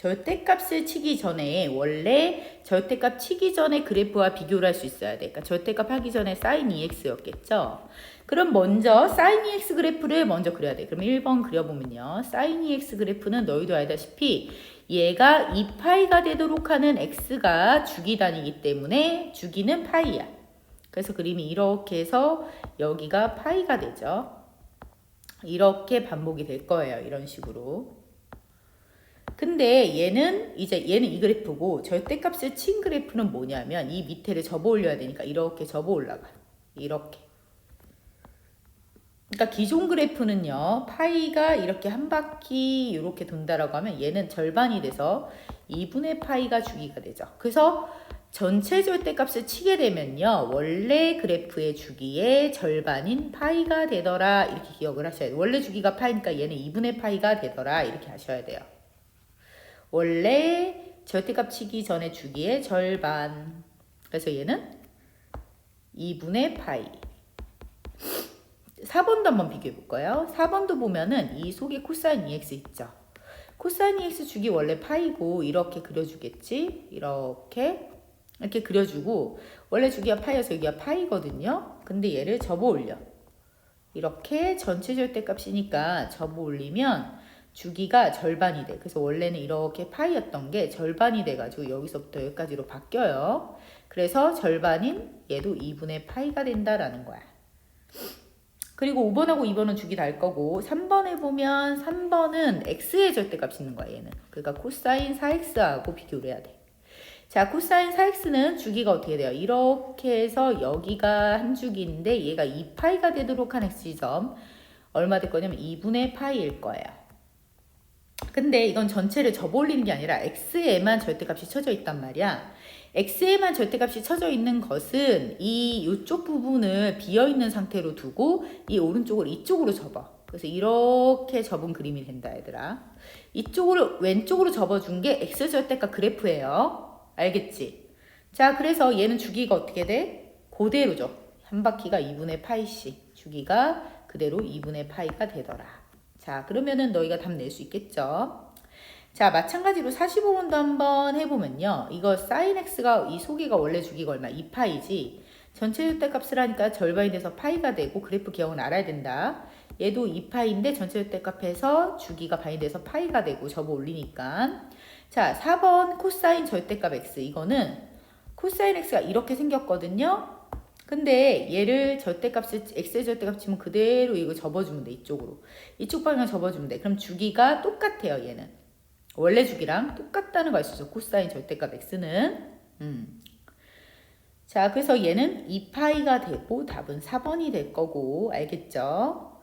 절대값을 치기 전에 원래 절대값 치기 전에 그래프와 비교를 할 수 있어야 돼. 그러니까 절대값 하기 전에 sin ex였겠죠. 그럼 먼저 sin ex 그래프를 먼저 그려야 돼. 그럼 1번 그려보면요. sin ex 그래프는 너희도 알다시피 얘가 2파이가 되도록 하는 x가 주기 단위이기 때문에 주기는 파이야. 그래서 그림이 이렇게 해서 여기가 파이가 되죠. 이렇게 반복이 될 거예요. 이런 식으로. 근데 얘는 이제 얘는 이 그래프고 절대값을 친 그래프는 뭐냐면 이 밑에를 접어 올려야 되니까 이렇게 접어 올라가. 이렇게. 그러니까 기존 그래프는요. 파이가 이렇게 한 바퀴 이렇게 돈다라고 하면 얘는 절반이 돼서 2분의 파이가 주기가 되죠. 그래서 전체 절대값을 치게 되면요. 원래 그래프의 주기의 절반인 파이가 되더라. 이렇게 기억을 하셔야 돼요. 원래 주기가 파이니까 얘는 2분의 파이가 되더라. 이렇게 하셔야 돼요. 원래 절대값 치기 전에 주기의 절반. 그래서 얘는 2분의 파이. 4번도 한번 비교해 볼까요? 4번도 보면은 이 속에 코사인 EX 있죠. 코사인 EX 주기 원래 파이고 이렇게 그려주겠지. 이렇게 이렇게 그려주고 원래 주기가 파이여서 여기가 파이거든요. 근데 얘를 접어 올려. 이렇게 전체 절대값이니까 접어 올리면 주기가 절반이 돼. 그래서 원래는 이렇게 파이였던 게 절반이 돼가지고 여기서부터 여기까지로 바뀌어요. 그래서 절반인 얘도 2분의 파이가 된다라는 거야. 그리고 5번하고 2번은 주기 달 거고 3번에 보면 3번은 x의 절대값이 있는 거야 얘는. 그러니까 코사인 4x하고 비교를 해야 돼. 자 코사인 4x는 주기가 어떻게 돼요? 이렇게 해서 여기가 한 주기인데 얘가 2파이가 되도록 한 x점 얼마 될 거냐면 2분의 파이일 거예요. 근데 이건 전체를 접어 올리는 게 아니라 x에만 절대값이 쳐져 있단 말이야. x에만 절대값이 쳐져 있는 것은 이 이쪽 부분을 비어 있는 상태로 두고 이 오른쪽을 이쪽으로 접어. 그래서 이렇게 접은 그림이 된다, 얘들아. 이쪽으로 왼쪽으로 접어준 게 x 절대값 그래프예요. 알겠지? 자, 그래서 얘는 주기가 어떻게 돼? 그대로죠. 한 바퀴가 2분의 파이씩. 주기가 그대로 2분의 파이가 되더라. 자, 그러면은 너희가 답 낼 수 있겠죠? 자, 마찬가지로 45번도 한번 해보면요. 이거 sin x가 이 소개가 원래 주기가 얼마? 2파이지. 전체 절대값을 하니까 절반이 돼서 파이가 되고 그래프 기억은 알아야 된다. 얘도 2파이인데 전체 절대값에서 주기가 반이 돼서 파이가 되고 접어 올리니까. 자, 4번 코사인 절대값 x. 이거는 코사인 x가 이렇게 생겼거든요. 근데 얘를 절대값을 x의 절대값 치면 그대로 이거 접어주면 돼 이쪽으로. 이쪽 방향 접어주면 돼. 그럼 주기가 똑같아요 얘는. 원래 주기랑 똑같다는 거 알 수 있어. 코사인 절대값 x는. 음. 자 그래서 얘는 2파이가 되고 답은 4번이 될 거고 알겠죠